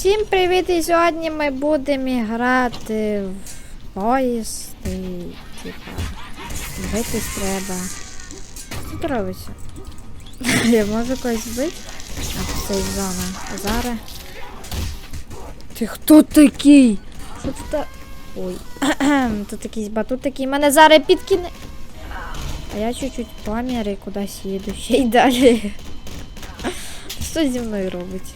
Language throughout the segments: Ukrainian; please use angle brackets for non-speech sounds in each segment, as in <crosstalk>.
Всім привіт! І сьогодні ми будемо грати в поїзд і типа битись треба. Що? <laughs> Я можу когось бити? А це зона. Зараз. Ти хто такий? Що тут? та- Ой. <clears throat> тут якийсь батут такий. Мене зараз підкине. А я чуть-чуть помір і кудись їду. Ще й далі. <laughs> Що зі мною робиться?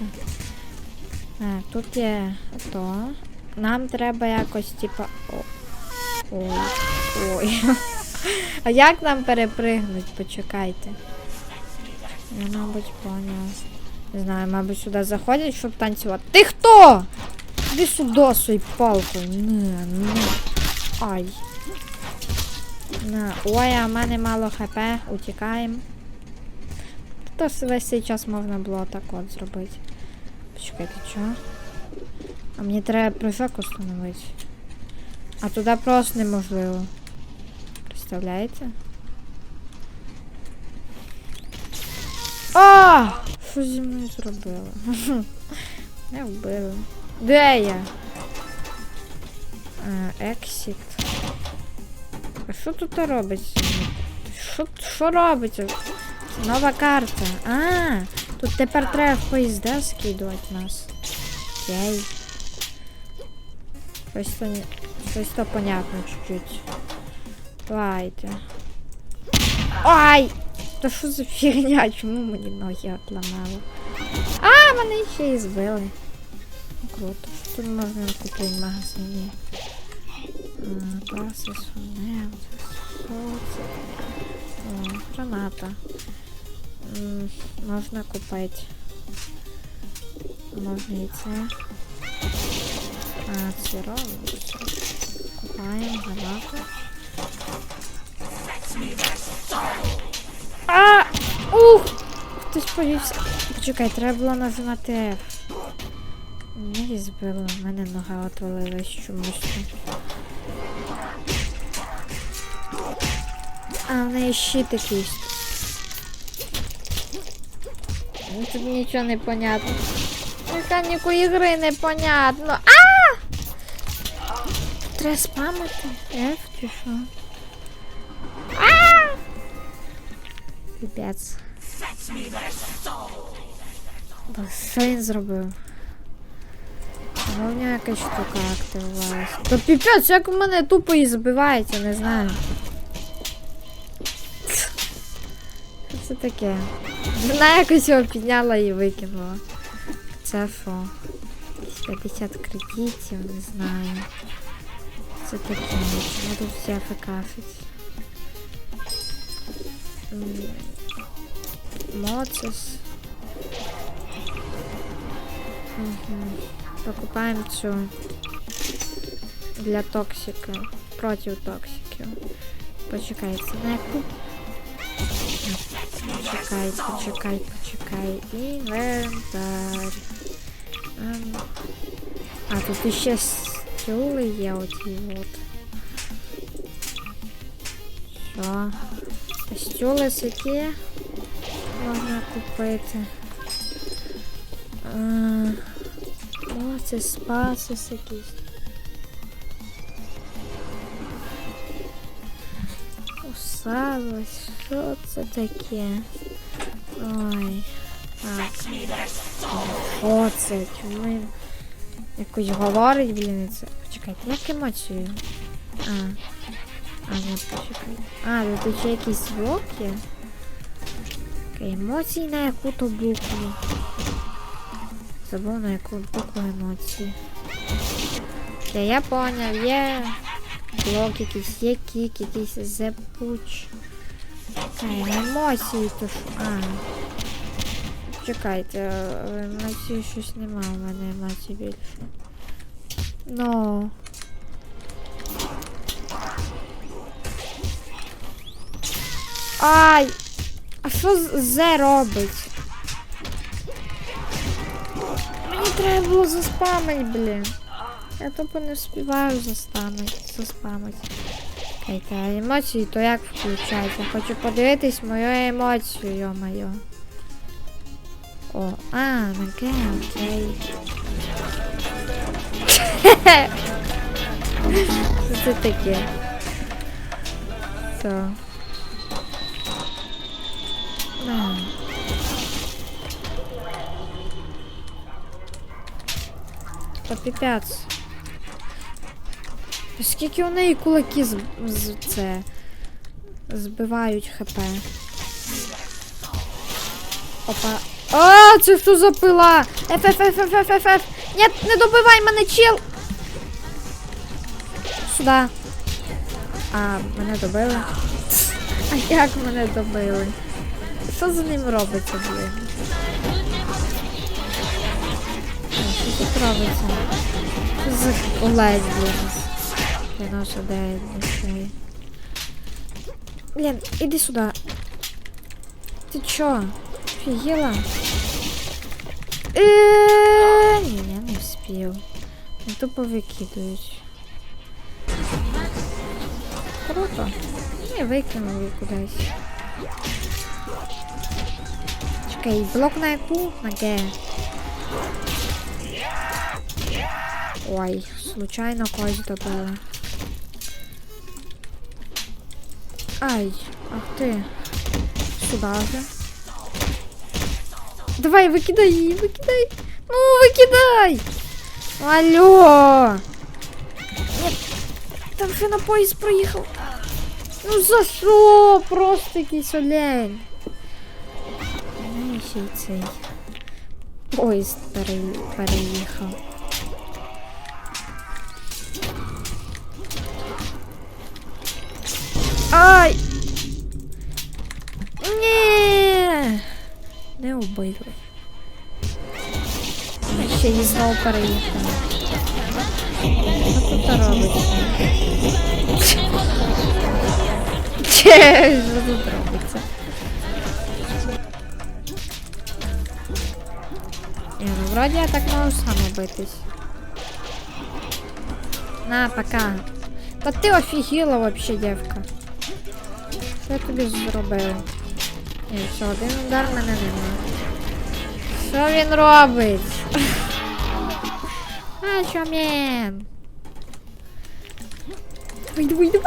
Так, тут є то. Нам треба якось, типа. О. Ой. Ой. А як нам перепригнуть? Почекайте. Я, мабуть, поняла. Не знаю, мабуть, сюди заходять, щоб танцювати. Ти хто? Іди сюди свою палку. Не, не. Ай. На. Ой, а в мене мало хп. Утікаємо. То весь цей час можна було так от зробити. Почекайте, чого? А мені треба прыжок установити. А туди просто неможливо. Представляєте? А! Що зі мною зробили? Не вбили. Де я? А, Exit. А що тут робиться? Що, що робиться? Нова карта. А, Тут тепер треба в поїзда скидувати нас. Окей. Щось то, щось то понятно чуть-чуть. Давайте. Ай! Та що за фігня? Чому мені ноги отламали? А, мене ще і збили. Ну, Круто. Що тут можна купити в магазині? Класи, сунел. Що граната. М, Можна купити. Можна і це. А, сирово. Купаємо гранату. А! Ух! Хтось повівся. Почекай, треба було нажимати F. Мене збило, в мене нога отвалилась чомусь. А, в неї щит якийсь. Ну, Тут нічого не понятно. Механіку ігри не понятно. А! Треба спамити. F чи що? А! Піпець. Що він зробив? Ну, у якась штука активувалась. То піпець, як у мене тупо і збивається, не знаю. Це таке? Вона якось його підняла і викинула. Це? Якісь 50 кредитів, не знаю. Це таке, чому тут всі афекашить? Моцис. Угу. Покупаємо цю для токсика. Проти токсиків. Почекай, це на яку? Почекай, почекай, почекай. Інвентар. Ем. А, тут ще стюли є оті от. Що? Стюли які можна купити. А, О, це спасис якийсь. Усалось, що це таке? Ой. Так. Що це? Чому він якось говорить, блін, це. Почекайте, як емоцію? А. А, не почекай. А, ну тут ще якісь. Окей, емоції на яку-то букву. Забув на яку букву емоції. Окей, я поняв, є блок якийсь, є кік, якийсь зепуч. Окей, емоції то що. А. Чекайте, е, емоції щось нема у мене емоцій більше. Ну. Ай! А що Зе робить? Мені треба було заспамить, блін. Я тупо не вспіваю заспамить. Чекайте, а емоції то як включається? Хочу подивитись мою емоцію, йо-моє. О, а, на окей. Що це таке? Так. На. Та піпець. Скільки у неї кулаки з, з це збивають хп. Опа. А, це хто запила? Ф, Ф, Ф, Ф, Ф, Ф. Ні, не добивай мене, чел! Сюда. А, мене добили. А як мене добили? Що за ним робиться, блін? Що тут робиться? Що за олень? 99 дітей. Блін, іди сюди. Ти чо? Офігела? Е, Ні, я не вспів. Ну, Тупо викидують. Круто. І викинули кудись. Чекай, блок на яку? На Г. Ой, случайно когось добила. Ай, ах ти. Сюда же. Давай, викидай її, викидай. Ну, викидай. Алло. Ні. Там ще на поїзд проїхав. Ну за що? Просто якийсь олень. Ну, ще й цей. Поїзд пере- переїхав. Ай! Ні! Не обидва. А ще її знову переїхали. Що тут робиться? Че, що тут робиться? Ні, ну вроді я так можу сам битись. На, пока. Та ти офігіла вообще, дівка. Що я тобі зробив? Ні, все, один удар мене нема. Що він робить? <laughs> А, що мен? Вийди, вийди.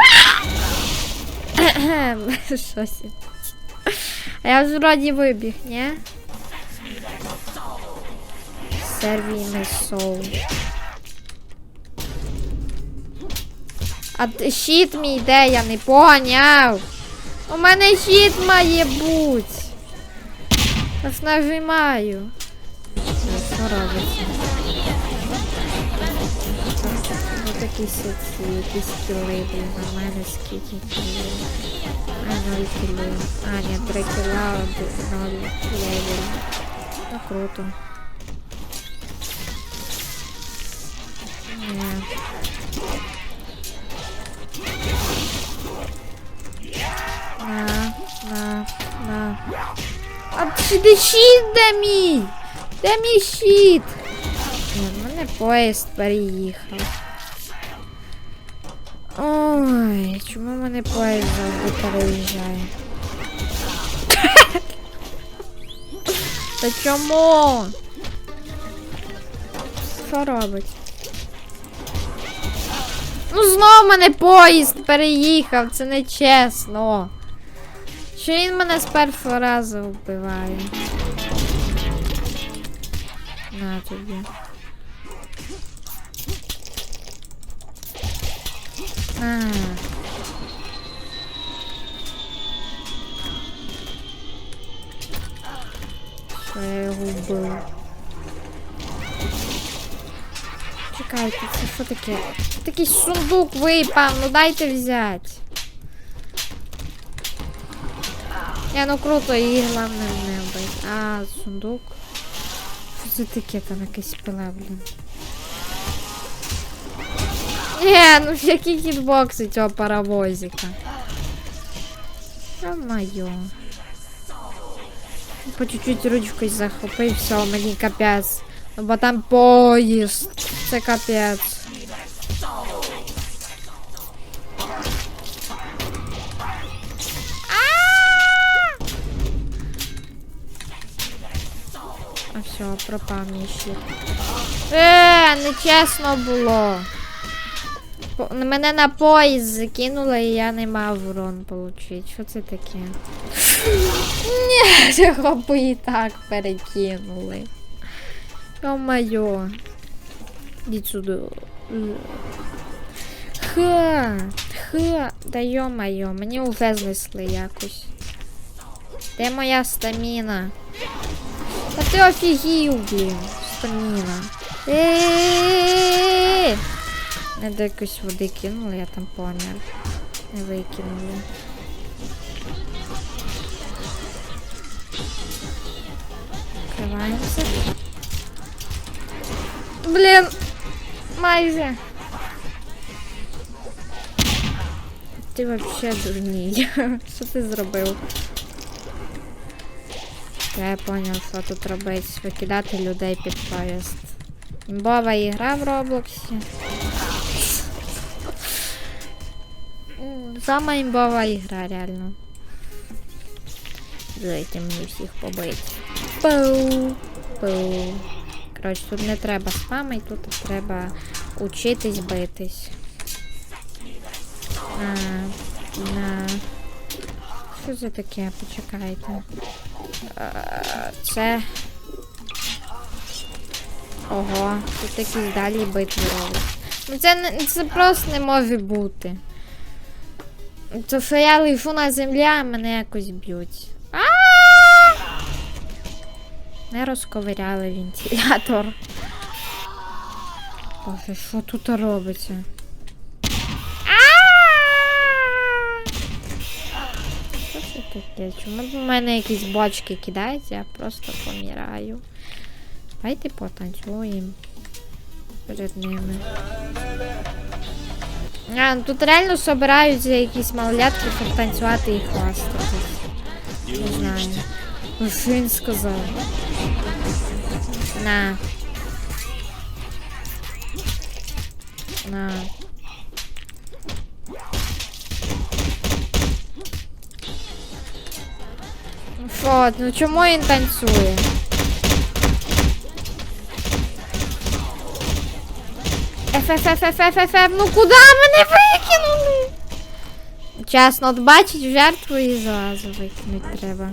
Щось. А я вже вроді вибіг, ні? Сервійний соус. А щит мій де, я не поняв. У мене щит має бути. Я ж нажимаю. Що робиться? Ось такі сеці, якісь кіли, блін, а мене скільки кілів. А, ноль кілів. А, ні, три кіла, ноль левел. Ну, круто. На, на. А де щит де мій? Де мій щит? В мене поїзд переїхав. Ой, чому мене поїзд завжди переїжджає? Та чому? Що робить? Ну знов мене поїзд переїхав, це не чесно. Що він мене з першого разу вбиває? На тобі. А. Що я його вбив? Чекайте, це що таке? Такий сундук випав, ну дайте взяти. Я ну круто, її головне не вбити. А, сундук. Що це таке там якась пила, блін. Ні, ну які хітбокси цього паровозика. Ё-моё. По чуть-чуть ручкою захопив, все, мені капець. Ну бо там поїзд. Це капець. Все, пропав мій щит. Е, нечесно було. Мене на поїзд закинули і я не мав урон получити. Що це таке? Ні, <laughs> його б і так перекинули. Йо-моє. Ідіть сюди. Ха, ха, да йо-моє, мені уже знесли якось. Де моя стаміна? Та ти офігів, блін, стаміна. Е-е-е-е! Не до якоїсь води кинули, я там помер. Не викинули. Відкриваємося. Блін! Майже. Ти вообще дурний. Що <laughs> ти зробив? Я поняв, що тут робить. Викидати людей під поїзд. Імбова ігра в Роблоксі. Сама імбова ігра, реально. Дайте мені всіх побити. Пау. Пау. Коротше, тут не треба спамить, тут треба учитись битись. На, на. Що це таке? Почекайте. Е, Це. Ого, тут якісь далі битви роблять. Ну це, це просто не може бути. То що я лежу на землі, а мене якось б'ють. А! Не розковиряли вентилятор. Боже, що тут робиться? Чому в мене якісь бочки кидаються, я просто помираю. Давайте потанцюємо перед ними. А, ну тут реально собираються якісь малолятки, щоб танцювати і хвастатись. Не знаю. Ну, він сказав? На. На. Що, ну чому він танцює? ФФФФФФ, ну куди мене викинули? Чесно, от бачить жертву і зразу викинуть треба.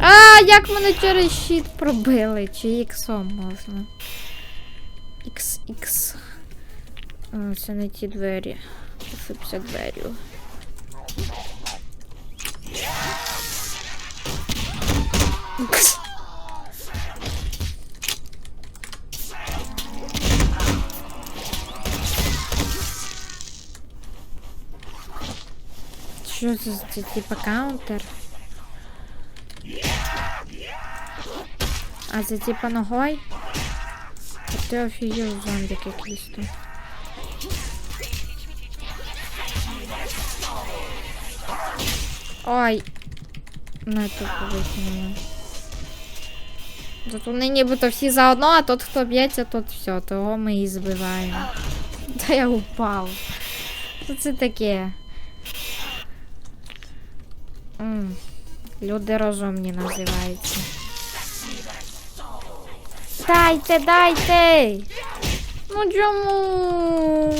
А, як мене через щит пробили? Чи іксом можна? Ікс, ікс. Це не ті двері. Ошибся дверю. Що це, за- це типа каунтер? А це типа ногой? А ти офігів зомбік якийсь тут. Ой. Не тупо викинули. Тут вони нібито всі заодно, а тот, хто б'ється, тот все, того ми і збиваємо. Та я упав. Що це таке? М, Люди розумні називаються. Дайте, дайте! Ну чому?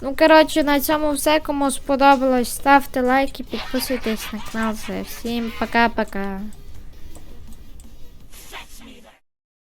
Ну, коротше, на цьому все. Кому сподобалось, ставте лайки, підписуйтесь на канал. Всім пока-пока.